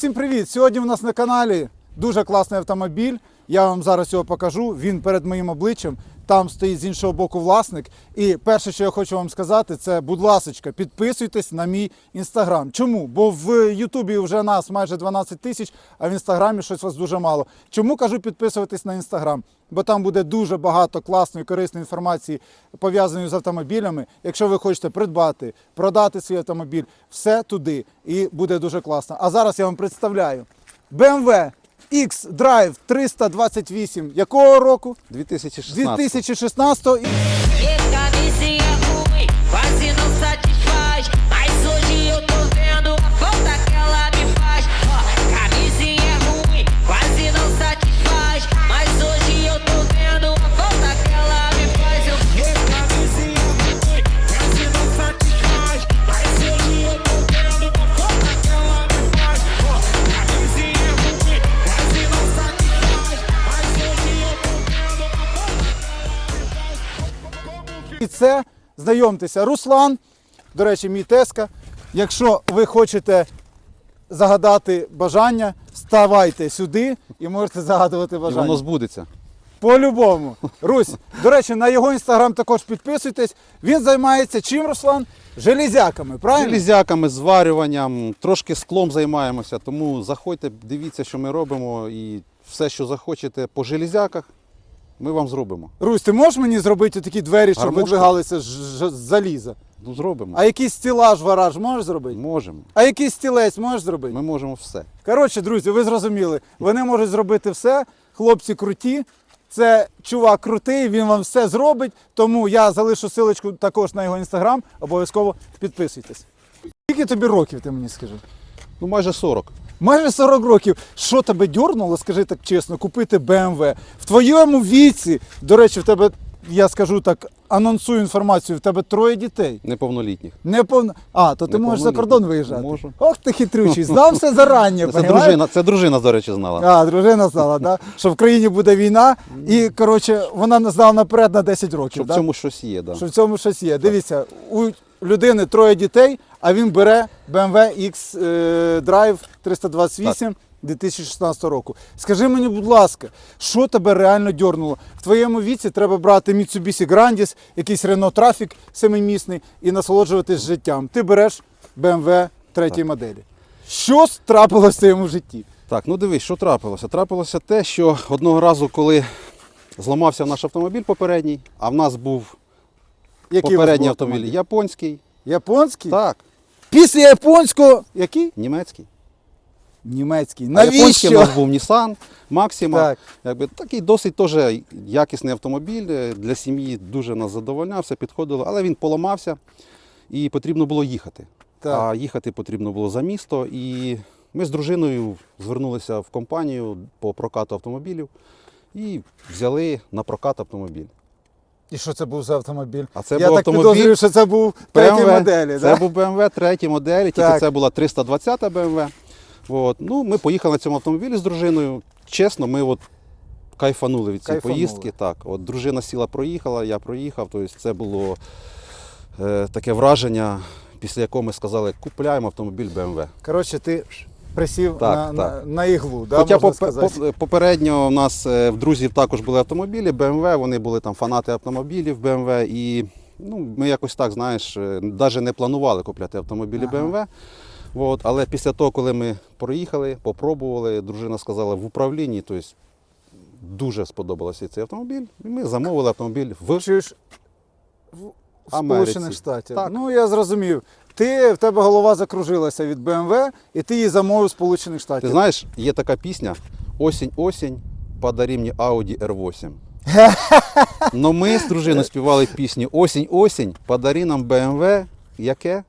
Всім привіт! Сьогодні у нас на каналі дуже класний автомобіль. Я вам зараз його покажу. Він перед моїм обличчям. Там стоїть з іншого боку власник. І перше, що я хочу вам сказати, це будь ласочка, підписуйтесь на мій інстаграм. Чому? Бо в Ютубі вже нас майже 12 тисяч, а в інстаграмі щось вас дуже мало. Чому кажу підписуватись на інстаграм? Бо там буде дуже багато класної корисної інформації пов'язаної з автомобілями. Якщо ви хочете придбати, продати свій автомобіль, все туди і буде дуже класно. А зараз я вам представляю BMW X-Drive 328 якого року? 2016. 2016 знайомтеся, Руслан, до речі, мій тезка. Якщо ви хочете загадати бажання, ставайте сюди і можете загадувати І бажання. воно збудеться. По-любому. Русь, до речі, на його інстаграм також підписуйтесь. Він займається чим, Руслан? Железяками, правильно? Железяками, зварюванням, трошки склом займаємося, тому заходьте, дивіться, що ми робимо, і все, що захочете по железяках, ми вам зробимо. Русь, ти можеш мені зробити такі двері, щоб Гармошку? видвигалися з заліза? Ну, зробимо. А якийсь стілаж, гараж можеш зробити? Можемо. А якийсь стілець можеш зробити? Ми можемо все. Коротше, друзі, ви зрозуміли, вони можуть зробити все. Хлопці круті. Це чувак крутий, він вам все зробить. Тому я залишу силочку також на його інстаграм. Обов'язково підписуйтесь. Скільки тобі років, ти мені скажи? Ну, майже 40. Майже 40 років. Що тебе дьорнуло, скажи так чесно, купити BMW? В твоєму віці, до речі, в тебе, я скажу так, анонсую інформацію, в тебе троє дітей. Неповнолітніх. Не повно. А, то ти можеш за кордон виїжджати. Можу. Ох ти хитрючий, знав все зарані. Це дружина, це дружина, до речі, знала. А, дружина знала, да? що в країні буде війна, і коротше, вона знала наперед на 10 років. Що в да? цьому щось є, да. що в цьому щось є. Дивіться, у людини троє дітей, а він бере BMW X е, Drive 328 2016 року. Скажи мені, будь ласка, що тебе реально дьорнуло? В твоєму віці треба брати Mitsubishi Grandis, якийсь Renault Trafic семимісний і насолоджуватись життям. Ти береш BMW третьої моделі. Що трапилося в твоєму житті? Так, ну дивись, що трапилося? Трапилося те, що одного разу, коли зламався наш автомобіль попередній, а в нас був Який у вас попередній був автомобіль японський, Японський? так, Після японського. Який? німецький. Німецький. А японський у Навіщо? нас був Nissan Maxima. Так. Якби, такий досить теж якісний автомобіль. е, Для сім'ї дуже нас задовольняв, все підходило, але він поламався і потрібно було їхати. Так. А їхати потрібно було за місто. І ми з дружиною звернулися в компанію по прокату автомобілів і взяли на прокат автомобіль. І що це був за автомобіль? А це Я був так автомобіль підозрюю, що це був третій BMW. моделі. Це да? був BMW третій моделі, тільки Так. це була 320 BMW. От. Ну, ми поїхали на цьому автомобілі з дружиною. Чесно, ми от кайфанули від цієї Кайфанули. поїздки. Так, от дружина сіла, проїхала, я проїхав. Тобто це було е, таке враження, після якого ми сказали, купляємо автомобіль BMW. Коротше, ти присів Так, на, на, так. на іглу, да, Хоча можна попе- сказати. попередньо у нас е, в друзів також були автомобілі BMW, вони були там фанати автомобілів BMW. І ну, ми якось так, знаєш, навіть не планували купляти автомобілі Ага. BMW. От, але після того, коли ми проїхали, попробували, дружина сказала в управлінні, тобто дуже сподобався цей автомобіль. І ми замовили автомобіль в Чуєш в, Америці. Сполучених Штатах. Так. Ну, я зрозумів. Ти, в тебе голова закружилася від BMW, і ти її замовив в Сполучених Штатах. Ти знаєш, є така пісня Осінь-осінь, подари мені Audi R8. Но ми з дружиною співали пісню Осінь-осінь, подари нам BMW, яке?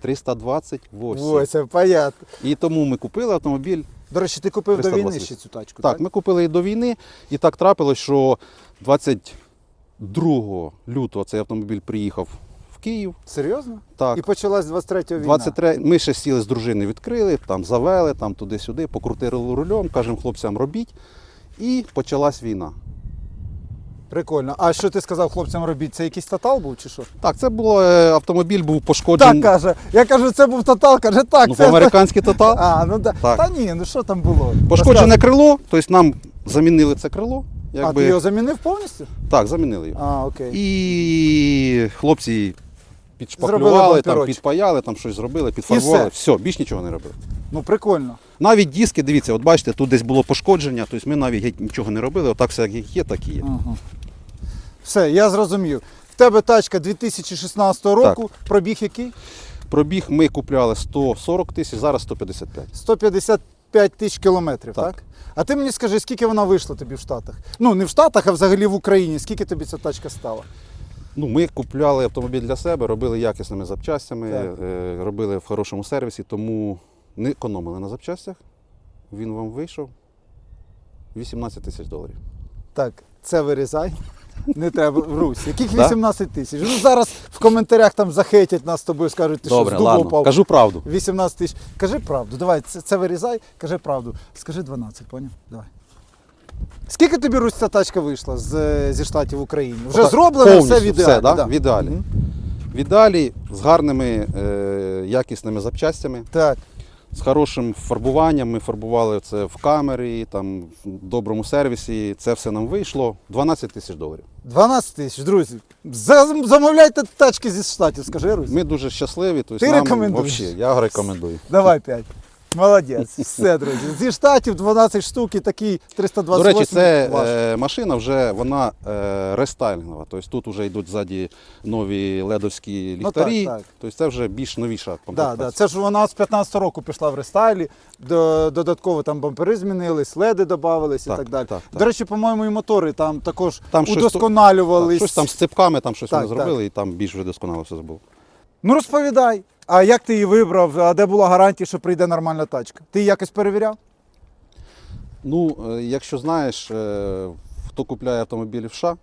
328. Ось, це понятно. І тому ми купили автомобіль. До речі, ти купив до війни 328. ще цю тачку, Так, так? ми купили її до війни, і так трапилось, що 22 лютого цей автомобіль приїхав Київ. Серйозно? Так. І почалась 23 війна. 23, ми ще сіли з дружиною, відкрили, там завели, там туди-сюди, покрутили рулем, кажемо хлопцям робіть. І почалась війна. Прикольно. А що ти сказав хлопцям робіть? Це якийсь тотал був чи що? Так, це було е, автомобіль був пошкоджений. Так каже. Я кажу, це був тотал, каже, так. ну, це... по-американськи тотал. А, ну да. Так. Та ні, ну що там було? Пошкоджене крило, тобто нам замінили це крило. А Якби... ти його замінив повністю? Так, замінили його. А, окей. І хлопці підшпаклювали, там, підпаяли, там щось зробили, підфарбували. все. Все, більш нічого не робили. Ну прикольно. Навіть диски, дивіться, от бачите, тут десь було пошкодження, тобто ми навіть геть нічого не робили, отак все як є, так і є. Ага. Все, я зрозумів. В тебе тачка 2016 року, пробіг який? Пробіг ми купляли 140 тисяч, зараз 155. 155 тисяч кілометрів, так. Так. А ти мені скажи, скільки вона вийшла тобі в Штатах? Ну, не в Штатах, а взагалі в Україні. Скільки тобі ця тачка стала? Ну, ми купляли автомобіль для себе, робили якісними запчастями, Так. е, робили в хорошому сервісі, тому не економили на запчастях. Він вам вийшов 18 тисяч доларів. Так, це вирізай. Не треба Русь. Яких 18 тисяч? Ну зараз в коментарях там захейтять нас з тобою, скажуть, ти Добре, що з ладно, впав. кажу правду. 18 тисяч. Кажи правду. Давай, це, це вирізай, кажи правду. Скажи 12, поняв? Давай. Скільки тобі Русь ця тачка вийшла з, зі штатів в Україні? Вже Отак, зроблено повністю все в ідеалі. Все, да? да. в ідеалі. Мгм. В ідеалі з гарними е, якісними запчастями, Так. з хорошим фарбуванням. Ми фарбували це в камері, там, в доброму сервісі. Це все нам вийшло 12 тисяч доларів. 12 тисяч, друзі. За- Замовляйте тачки зі штатів, скажи Русь. Ми дуже щасливі. Тобто Ти нам рекомендуєш? Вообще, я рекомендую. Давай 5. Молодець. Все, друзі. Зі штатів 12 штук і такий 328 До речі, це е, машина вже вона е, рестайлінгова. Тобто тут вже йдуть ззаді нові ледовські Ну, ліхтарі. так, так. Тобто це вже більш новіша Да, комплектація. да. Це ж вона з 15 року пішла в рестайлі, додатково там бампери змінились, леди додавались і Так, так далі. так, так. До речі, по-моєму, і мотори там також Там щось. Так, щось там з ципками, там щось Так, вони зробили, і там більш вже досконало все було. Ну розповідай, а як ти її вибрав, а де була гарантія, що прийде нормальна тачка? Ти її якось перевіряв? Ну, е, якщо знаєш, е, хто купляє автомобілі в США,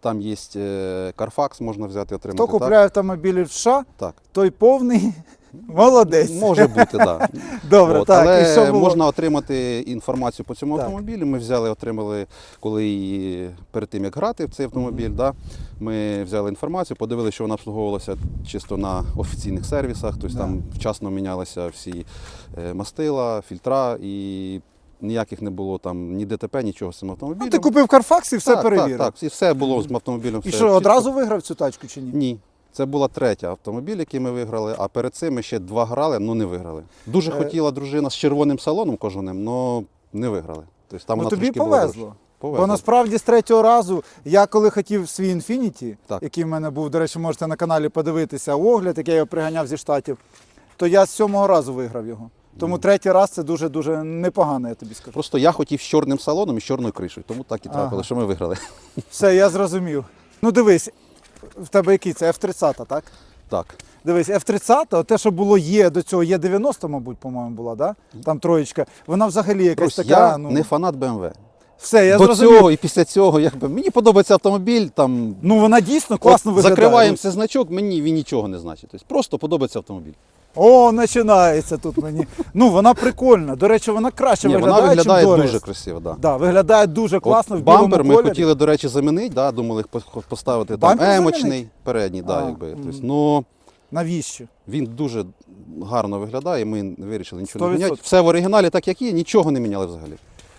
там є е, Carfax, можна взяти отримати. Хто купляє автомобілі в США, Так, той повний молодець. Може бути, так. Добре, так. Але і що було? можна отримати інформацію по цьому Так. автомобілю. Ми взяли, отримали, коли перед тим як грати в цей автомобіль, да, ми взяли інформацію, подивилися, що вона обслуговувалася чисто на офіційних сервісах, тобто Да. там вчасно мінялися всі е, мастила, фільтра і. Ніяких не було там ні ДТП, нічого з цим автомобілем. Ну, ти купив Carfax і все так, перевірив. Так, так, і все було з автомобілем. І все що, чітко. одразу виграв цю тачку чи ні? Ні. Це була третя автомобіль, який ми виграли, а перед цим ми ще два грали, але не виграли. Дуже Е. хотіла дружина з червоним салоном кожаним, але не виграли. Тобто там Ну вона тобі була повезло. Бо насправді з третього разу я коли хотів свій Infiniti, Так. який в мене був, до речі, можете на каналі подивитися огляд, який я його приганяв зі штатів, то я з сьомого разу виграв його. Тому третій раз це дуже дуже непогано, я тобі скажу. Просто я хотів з чорним салоном і з чорною кришею, тому так і трапило, Ага. що ми виграли. Все, я зрозумів. Ну дивись, в тебе який це F30, так? Так. Дивись, F30, те, що було є до цього, є 90, мабуть, по-моєму, була, да? Там троєчка. Вона взагалі якась Брось, така. я ну, не фанат BMW. Все, я До зрозумів. цього і після цього, якби мені подобається автомобіль, там Ну вона дійсно класно от виглядає. закриваємо цей значок, мені він нічого не значить. Тобто просто подобається автомобіль. О, починається тут мені. Ну, вона прикольна. До речі, вона краще Ні, виглядає, вона виглядає чим дуже красиво. Да. Да, виглядає дуже класно От в білому бампер ми кольорі. хотіли, до речі, замінити, да, думали по- поставити там Бампер емочний, замінить? передній, да, А, якби. мгм. Тобто, ну, Навіщо? він дуже гарно виглядає, ми вирішили нічого не 100%. міняти. Все в оригіналі так, як є, нічого не міняли взагалі.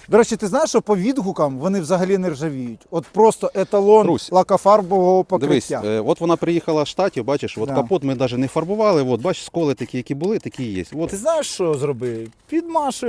До речі, ти знаєш, що по відгукам вони взагалі не ржавіють. От просто еталон Русь, лакофарбового Дивись, покриття. е, от вона приїхала з штатів, бачиш, от Да. капот ми навіть не фарбували, от, бачиш, сколи такі, які були, такі є. От Ти знаєш, що зроби? Підмаш,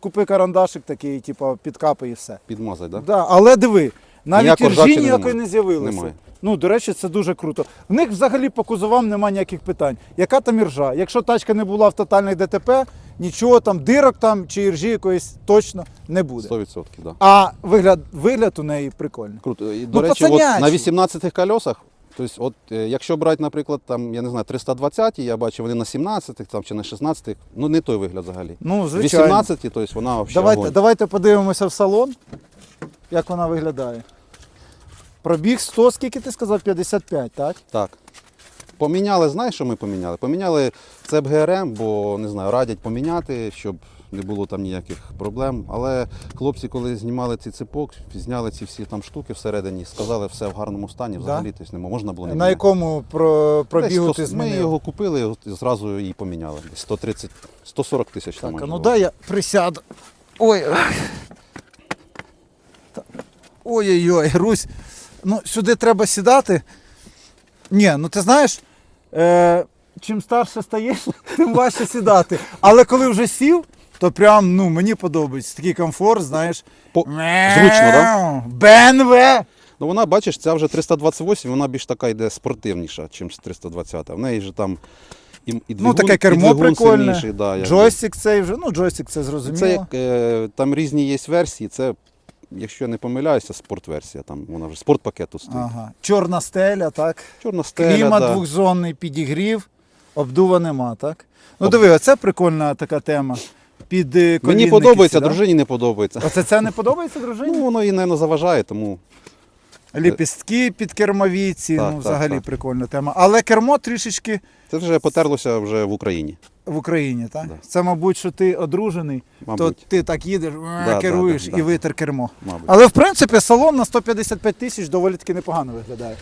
купи карандашик такий, типу, підкапи і все. підмазать, да? Да, але диви, навіть іржі ржавчини ніякої немає. не з'явилося. Немає. Ну, до речі, це дуже круто. В них взагалі по кузовам немає ніяких питань. Яка там іржа? Якщо тачка не була в тотальних ДТП, нічого там, дирок там чи іржі якоїсь точно не буде. 100%, да. А вигляд, вигляд у неї прикольний. Круто. І, до Ну, речі, от на 18 колесах, тобто, от, е, якщо брати, наприклад, там, я не знаю, 320, я бачу, вони на 17 там, чи на 16, ну не той вигляд взагалі. Ну, звичайно. 18, тобто вона взагалі Давайте, огонь. давайте подивимося в салон, як вона виглядає. Пробіг 100, скільки ти сказав? 55, так? Так. Поміняли, знаєш, що ми поміняли? Поміняли цеп ГРМ, бо не знаю, радять поміняти, щоб не було там ніяких проблем. Але хлопці, коли знімали цей ципок, зняли ці всі там штуки всередині, сказали, все в гарному стані, взагалі тобто, не можна було не На міняти. якому про, пробігу Десь ти сто- Ми змінив? його купили і зразу її поміняли. Десь 130, 140 тисяч там. Так, а майже ну було. дай я присяду. Ой. Ой-ой-ой, Русь. Ну, сюди треба сідати. Ні, ну ти знаєш, е, чим старше стаєш, тим важче сідати. Але коли вже сів, то прям ну, мені подобається. Такий комфорт, знаєш. По- зручно, да? БНВ! Ну вона, бачиш, ця вже 328, вона більш така йде спортивніша, ніж 320. В неї ж там і, і двигун, Ну, таке і кермо прикольне. сильніший, да, якби. Джойстик цей вже, ну джойстик це зрозуміло. Це як е, там різні є версії. Це, якщо я не помиляюся, спортверсія. Там вона вже спортпакету стоїть. Ага. Чорна стеля, так. Чорна стеля. Клімат да. двохзонний, підігрів, обдува нема, так? Ну Об- диви, оце прикольна така тема. Під е, Мені подобається, да? дружині не подобається. Оце це не подобається дружині? Ну, воно їй, не заважає, тому Ліпістки під кермовіці, Так, ну так, взагалі так. прикольна тема. Але кермо трішечки це вже потерлося вже в Україні. В Україні, так? Да. Це, мабуть, що ти одружений, Мабуть. то ти так їдеш, да, керуєш да, і да. витер кермо. Мабуть. Але в принципі салон на 155 тисяч доволі таки непогано виглядає.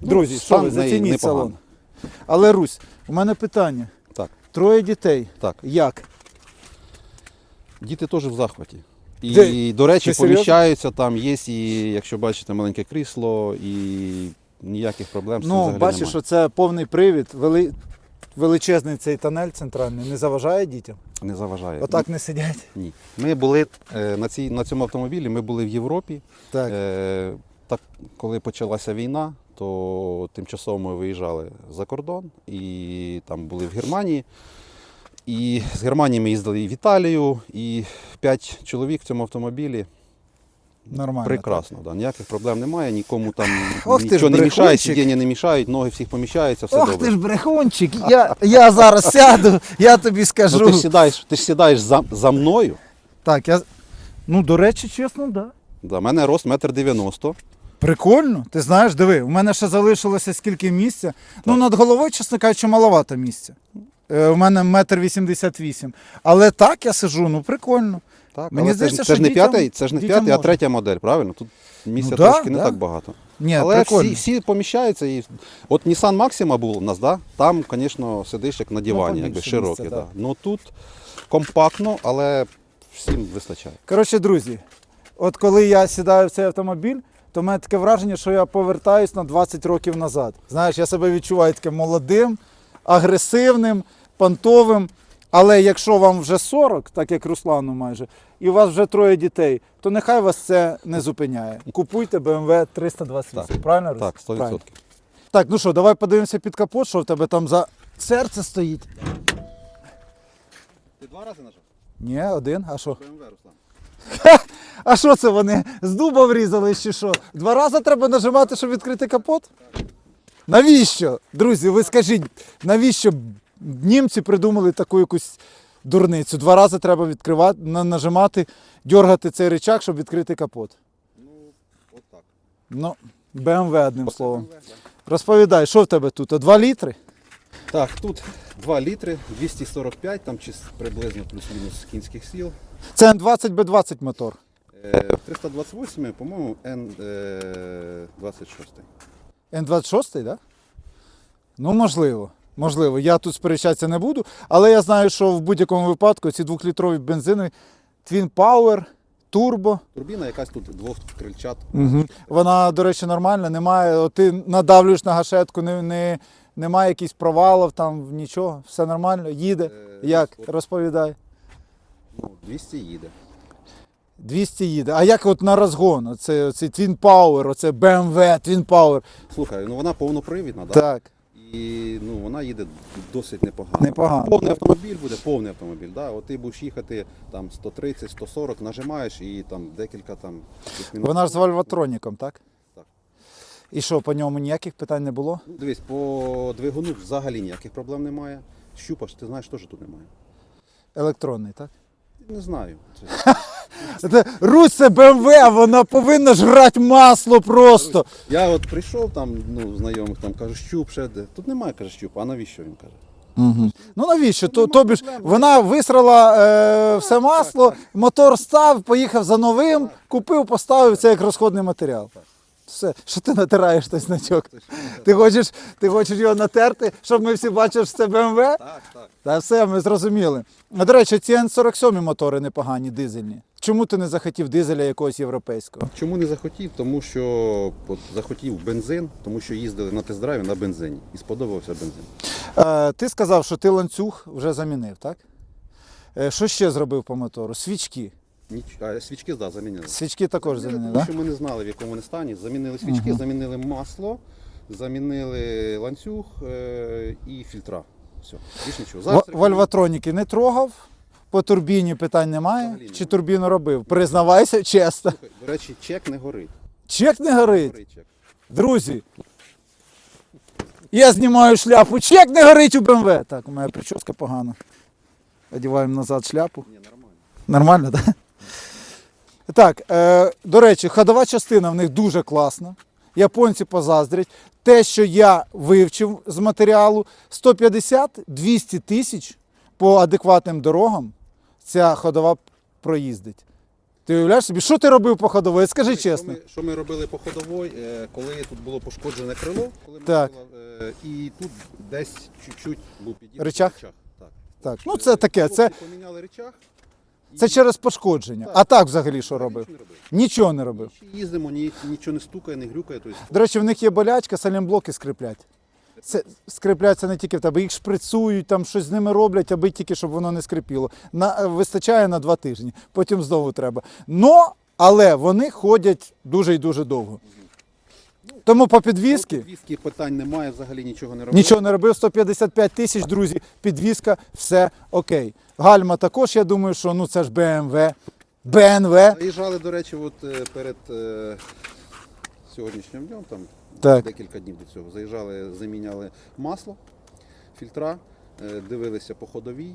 Друзі, що стан ви зацініть салон. Але Русь, у мене питання. Так, Троє дітей. так. Як? Діти теж в захваті. І, Ти- до речі, ти поміщаються там, є і, якщо бачите, маленьке крісло, і ніяких проблем з цим Ну, взагалі бачиш, немає. що це повний привід, вели... величезний цей тонель центральний, не заважає дітям. Не заважає. Отак не сидять. Ні. Ми були е, на, цій, на цьому автомобілі, ми були в Європі. Так. Е, так, коли почалася війна, то тимчасово ми виїжджали за кордон і там були в Германії. І з Германії ми їздили і в Італію, і п'ять чоловік в цьому автомобілі. Нормально. Прекрасно, да, ніяких проблем немає, нікому там Ох нічого не мішає, сидіння не мішають, ноги всіх поміщаються, все Ох добре. ти ж брехунчик, я, я зараз сяду, я тобі скажу. Ну, ти ж сідаєш, ти ж сідаєш за, за мною. Так, я. Ну, до речі, чесно, так. Да. Да, мене рост метр дев'яносто. Прикольно. Ти знаєш, диви, у мене ще залишилося скільки місця. Ну, над головою, чесно кажучи, маловато місця. Е, у мене метр вісімдесят вісім. Але так я сиджу, ну прикольно. Так, Мені але здається, це це ж не дітям- п'ятий, це ж не дітям п'ятий, а можна. третя модель, правильно? Тут місця Ну да, трошки не да. так багато. Ні, Але прикольно. всі, всі поміщаються. І... От Nissan Maxima був у нас, да? там, звісно, сидиш як на дивані, якби побільше широкий. да. да. Ну тут компактно, але всім вистачає. Коротше, друзі, от коли я сідаю в цей автомобіль, то в мене таке враження, що я повертаюсь на 20 років назад. Знаєш, я себе відчуваю таким молодим, агресивним, понтовим. Але якщо вам вже 40, так як Руслану майже, і у вас вже троє дітей, то нехай вас це не зупиняє. Купуйте BMW 328. Так, Правильно? Рус? Так, 100%. Правильно. Так, ну що, давай подивимося під капот, що в тебе там за серце стоїть. Ти два рази нажав? Ні, один, а що? BMW, Руслан. А що це вони? З дуба врізали чи що? Два рази треба нажимати, щоб відкрити капот? Навіщо? Друзі, ви скажіть, навіщо німці придумали таку якусь дурницю? Два рази треба відкривати, нажимати, дергати цей рычаг, щоб відкрити капот. Ну, от так. Ну, BMW одним словом. Розповідай, що в тебе тут? А 2 літри? Так, тут 2 літри, 245, там чи приблизно плюс-мінус кінських сіл. Це N20B20 мотор. Е, 328, по-моєму, N26. Н26, так? Да? Ну, можливо. Можливо. Я тут сперечатися не буду, але я знаю, що в будь-якому випадку ці двохлітрові бензини Twin Power, Turbo. Турбіна якась тут двох крильчат. Угу. Вона, до речі, нормальна, немає. От ти надавлюєш на гашетку, не, не, немає якихось провалів, там нічого, все нормально, їде. Е, Як? от- Розповідай. Ну, 200 їде. 200 їде. А як от на розгон? Оце, оцей Twin Power, оце BMW Twin Power. Слухай, ну вона повнопривідна, да? Так. І ну, вона їде досить непогано. Непогано. Повний автомобіль буде, повний автомобіль. Да? От ти будеш їхати там 130-140, нажимаєш і там декілька там. Вона ж з Вольватроніком, так? Так. І що, по ньому ніяких питань не було? Ну, Дивись, по двигуну взагалі ніяких проблем немає. Щупаш, ти знаєш, теж тут немає. Електронний, так? Не знаю. Русь це БМВ, вона повинна жрати масло просто. Я от прийшов там, ну, знайомих там кажу, щуп ще де. Тут немає, каже, щупа, а навіщо він каже? Угу. Ну навіщо? То, тобі ж вона висрала е, все масло, мотор став, поїхав за новим, купив, поставив це як розходний матеріал. Все, що ти натираєш той значок? Ти хочеш, ти хочеш його натерти, щоб ми всі бачили, що це БМВ? Так, так. Та все, ми зрозуміли. А, До речі, ці Н47 мотори непогані, дизельні. Чому ти не захотів дизеля якогось європейського? Чому не захотів? Тому що от, захотів бензин, тому що їздили на тест-драйві на бензині і сподобався бензин. Е, ти сказав, що ти ланцюг вже замінив, так? Е, що ще зробив по мотору? Свічки. Ніч... А, свічки да, замінили. Свічки також замінив, Тому так? що ми не знали, в якому вони стані. Замінили свічки, замінили масло, замінили ланцюг е- і фільтра. Все, більш нічого. Да? Зараз Вольватроніки не трогав, по турбіні питань немає. Взагалі Чи немає. турбіну робив? Признавайся чесно. До речі, чек не горить. Чек не горить. Горить чек. Друзі. Я знімаю шляпу. Чек не горить у БМВ. Так, у мене прическа погана. Одіваємо назад шляпу. Ні, нормально. Нормально, так? Так, е, до речі, ходова частина в них дуже класна. Японці позаздрять. Те, що я вивчив з матеріалу, 150-200 тисяч по адекватним дорогам ця ходова проїздить. Ти уявляєш собі, що ти робив по ходовій? Скажи Що чесно. ми, що ми робили по ходовій, е, коли тут було пошкоджене крило, коли Так. робили, е, і тут десь чуть-чуть був підібраний Ричаг? Так. Так, ну це таке, це, поміняли речах. Це через пошкодження. А так взагалі що робив? Нічого не робив. Робив. Їздимо, ні, нічого не стукає, не грюкає. Тобто, До речі, в них є болячка, салімблоки скріплять. Це скріпляться не тільки в тебе, їх шприцують, там щось з ними роблять, аби тільки щоб воно не скрипіло. На, вистачає на два тижні, потім знову треба. Но, але вони ходять дуже і дуже довго. Тому по підвізки Підвізки питань немає, взагалі нічого не робив. нічого не робив, 155 тисяч, друзі, підвізка, все окей. Гальма також, я думаю, що ну це ж BMW. BMW. Заїжджали, до речі, от е, перед е, сьогоднішнім днем, там Так. декілька днів до цього. Заїжджали, заміняли масло, фільтра, е, дивилися по ходовій.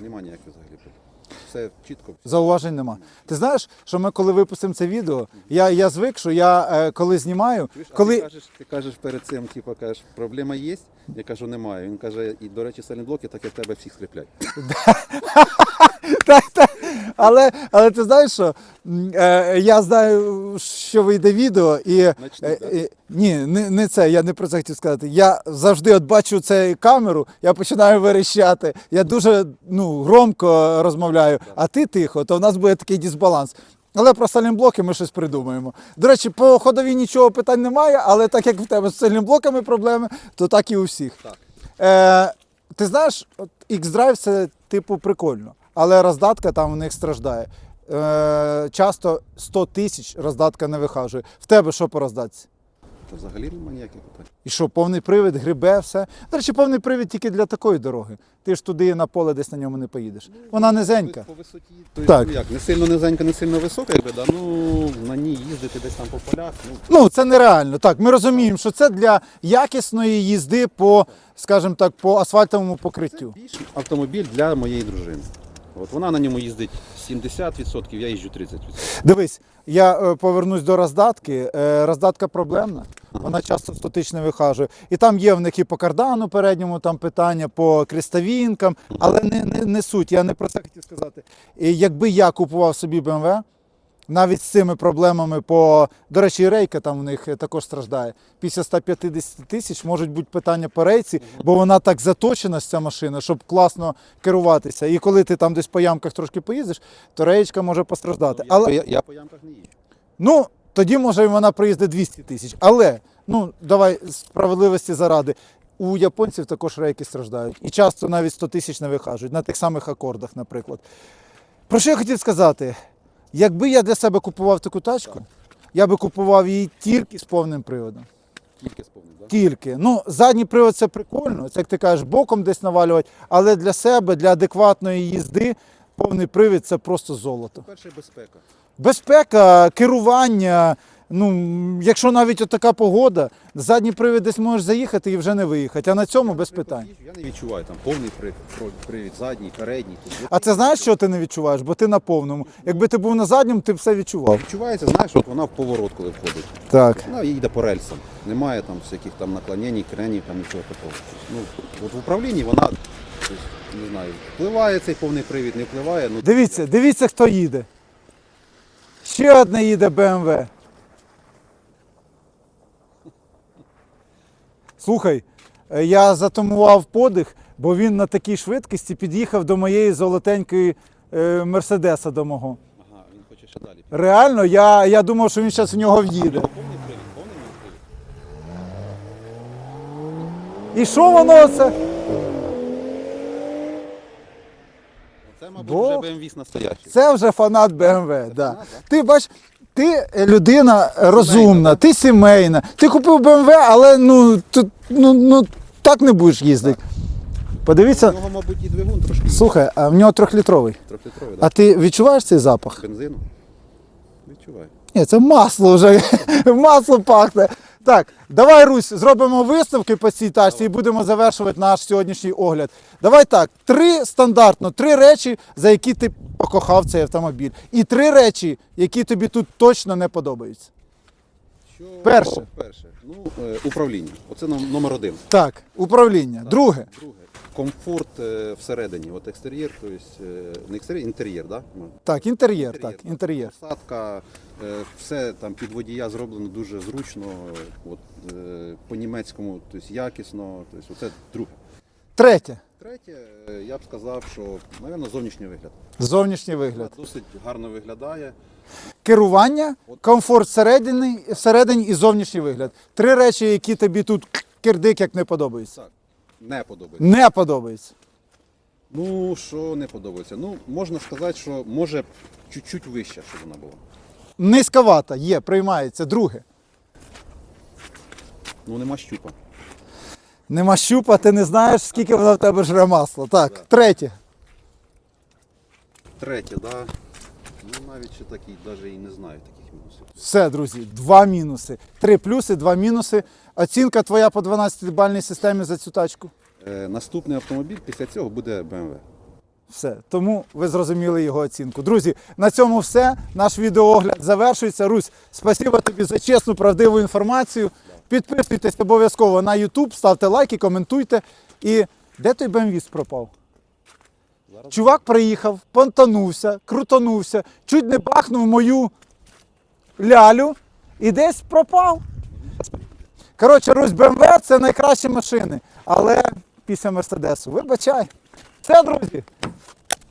Нема ніяких взагалі питань. Все чітко. Зауважень нема. Ти знаєш, що ми коли випустимо це відео, я, я звик, що я е, коли знімаю, Чуєш, а ти кажеш, ти кажеш перед цим, типу, кажеш, проблема є? Я кажу, немає. Він каже, і до речі, сайлентблоки, так як тебе всіх скріплять. так, так. Але, але ти знаєш, що е, я знаю, що вийде відео, і Начни, е, е, ні, не, не це. Я не про це хотів сказати. Я завжди от бачу цю камеру, я починаю верещати. Я дуже ну, громко розмовляю, а ти тихо, то в нас буде такий дисбаланс. Але про салімблоки ми щось придумаємо. До речі, по ходовій нічого питань немає, але так як в тебе з салімблоками проблеми, то так і у всіх. Так. Е, ти знаєш, от X-Drive це типу прикольно, але роздатка там в них страждає. Е, часто 100 тисяч роздатка не вихажує. В тебе що по роздатці? Та взагалі немає ніяких питань. І що, повний привід, грибе, все. До речі, повний привід тільки для такої дороги. Ти ж туди на поле десь на ньому не поїдеш. Вона низенька. По висоті, то Так. ну, як, не сильно низенька, не сильно висока, якби, да, ну на ній їздити десь там по полях. Ну, Ну, це нереально. Так, ми розуміємо, що це для якісної їзди по, скажімо так, по асфальтовому покриттю. більш автомобіль для моєї дружини. От вона на ньому їздить 70%, я їжджу 30%. Дивись, я е, повернусь до роздатки. Е, роздатка проблемна. Вона часто статично вихажує. І там є в них і по кардану передньому там питання, по крестовінкам, але не, не, не суть. Я не про це хотів сказати. І якби я купував собі BMW, навіть з цими проблемами по. До речі, рейка там в них е, також страждає. Після 150 тисяч можуть бути питання по рейці, бо вона так заточена, ця машина, щоб класно керуватися. І коли ти там десь по ямках трошки поїздиш, то реєчка може постраждати. Я, Але я, я по ямках не їжджу. Ну, тоді може вона приїздить 200 тисяч. Але ну давай справедливості заради. У японців також рейки страждають. І часто навіть 100 тисяч не вихажують, на тих самих акордах, наприклад. Про що я хотів сказати? Якби я для себе купував таку тачку, я би купував її тільки з повним приводом. Тільки сповнив, так? Тільки. Ну, задній привод це прикольно, це як ти кажеш, боком десь навалювати, але для себе, для адекватної їзди, повний привід це просто золото. Перше безпека. Безпека, керування, Ну, якщо навіть от така погода, задній привід десь можеш заїхати і вже не виїхати, а на цьому без питань. Я не відчуваю там повний при- про- привід, задній, передній. А це знаєш, що ти не відчуваєш? Бо ти на повному. Якби ти був на задньому, ти б все відчував. Відчувається, знаєш, от вона в поворот, коли входить. Так. Вона їде по рельсам. Немає там всяких там наклонень, кренів, там нічого такого. Ну, от в управлінні вона, не знаю, впливає цей повний привід, не впливає. Ну, Дивіться, дивіться, хто їде. Ще одне їде БМВ. Слухай, е, я затумував подих, бо він на такій швидкості під'їхав до моєї золотенької е, Мерседеса до мого. Ага, він хоче ще далі. Реально, я, я думав, що він зараз в нього в'їде. І що воно це? Це, мабуть, Бог. вже BMW настоящий. Це вже фанат БМВ. Да. Ти бач, ти людина розумна, ти сімейна. Ти купив БМВ, але ну, тут, ну, ну так не будеш їздити. У Подивіться, нього, мабуть, і двигун трошки слухай, а в нього трьохлітровий. трьохлітровий, А да? ти відчуваєш цей запах? бензину. Відчуваю. Ні, це масло вже. масло пахне. Так, давай, Русь, зробимо виставки по цій тачці і будемо завершувати наш сьогоднішній огляд. Давай так, три стандартно, три речі, за які ти покохав цей автомобіль. І три речі, які тобі тут точно не подобаються. Що... Перше. Перше. Ну, е, управління. Оце нам- номер один. Так, управління. Друге. Друге. Комфорт е, всередині. От екстер'єр, тобто е, не екстер'єр, інтер'єр, да? Ну, Так, інтер'єр, так, інтер'єр. Посадка, е, все там під водія зроблено дуже зручно, от, е, по-німецькому, тобто якісно. Тобто, це друге. Третє. Третє, е, я б сказав, що, мабуть, зовнішній вигляд. Зовнішній вигляд. Досить гарно виглядає. Керування, комфорт всередині, всередині і зовнішній вигляд. Три речі, які тобі тут кирдик як не подобаються. Так, не подобається. Не подобаються. Ну, що не подобається? Ну, можна сказати, що може чуть-чуть вище, щоб вона була. Низьковата, є, приймається. Друге. Ну, нема щупа. Нема щупа, ти не знаєш, скільки воно в тебе жре масло. Так, третє. Третє, да. Ну, навіть ще такий, навіть і не знаю таких мінусів. Все, друзі, два мінуси. Три плюси, два мінуси. Оцінка твоя по 12-бальній системі за цю тачку. Е, наступний автомобіль після цього буде BMW. Все. Тому ви зрозуміли його оцінку. Друзі, на цьому все. Наш відеоогляд завершується. Русь, спасибо тобі за чесну, правдиву інформацію. Підписуйтесь обов'язково на YouTube, ставте лайки, коментуйте. І де той бемвіз пропав? Чувак приїхав, понтанувся, крутанувся, чуть не бахнув мою лялю і десь пропав. Коротше, Русь БМВ це найкращі машини, але після Мерседесу. Вибачай. Все, друзі.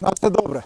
На все добре.